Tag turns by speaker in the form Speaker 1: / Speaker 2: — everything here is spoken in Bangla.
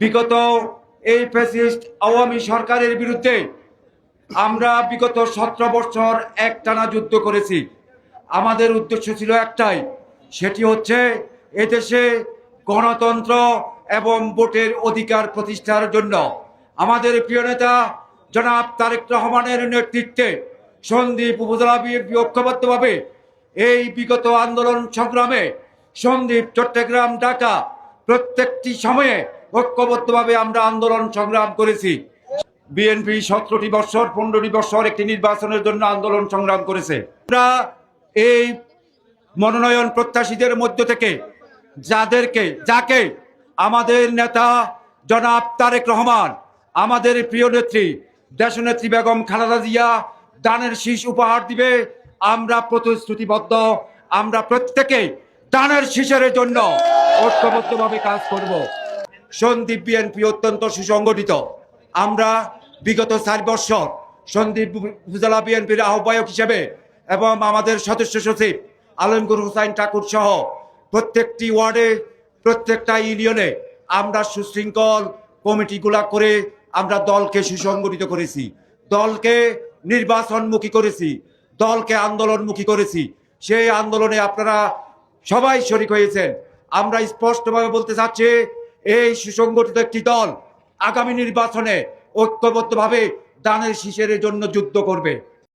Speaker 1: বিগত এই ফ্যাসিস্ট আওয়ামী সরকারের বিরুদ্ধে আমরা বিগত সতেরো বছর একটানা যুদ্ধ করেছি। আমাদের উদ্দেশ্য ছিল একটাই, সেটি হচ্ছে এদেশে গণতন্ত্র এবং ভোটের অধিকার প্রতিষ্ঠার জন্য। আমাদের প্রিয় নেতা জনাব তারেক রহমানের নেতৃত্বে সন্দীপ উপজেলা বিএনপি ঐক্যবদ্ধভাবে এই বিগত আন্দোলন সংগ্রামে সন্দীপ চট্টগ্রাম, ঢাকা প্রত্যেকটি সময়ে ঐক্যবদ্ধভাবে আমরা আন্দোলন সংগ্রাম করেছি। বিএনপি সতেরোটি বছর, পনেরোটি বছর একটি নির্বাচনের জন্য আন্দোলন সংগ্রাম করেছে। আমরা এই মনোনয়ন প্রত্যাশীদের মধ্য থেকে যাদেরকে, যাকে আমাদের নেতা জনাব তারেক রহমান, আমাদের প্রিয় নেত্রী, দেশনেত্রী বেগম খালেদা জিয়া দানের শীষ উপহার দিবে, আমরা প্রতিশ্রুতিবদ্ধ। আমরা প্রত্যেকে দানের শীষের জন্য ঐক্যবদ্ধভাবে কাজ করব। সন্দীপ বিএনপি অত্যন্ত সুসংগঠিত। আমরা বিগত চার বছর সন্দীপ উপজেলা বিএনপির আহ্বায়ক হিসেবে এবং আমাদের সদস্য সচিব আলমগুর হুসাইন ঠাকুর সহ প্রত্যেকটি ওয়ার্ডে, প্রত্যেকটা ইউনিয়নে আমরা সুশৃঙ্খল কমিটিগুলা করে আমরা দলকে সুসংগঠিত করেছি। দলকে নির্বাচনমুখী করেছি, দলকে আন্দোলনমুখী করেছি। সেই আন্দোলনে আপনারা সবাই শরিক হয়েছেন। আমরা স্পষ্টভাবে বলতে চাচ্ছি এই সুসংগঠিত একটি দল আগামী নির্বাচনে ঐক্যবদ্ধভাবে দানের শিশের জন্য যুদ্ধ করবে।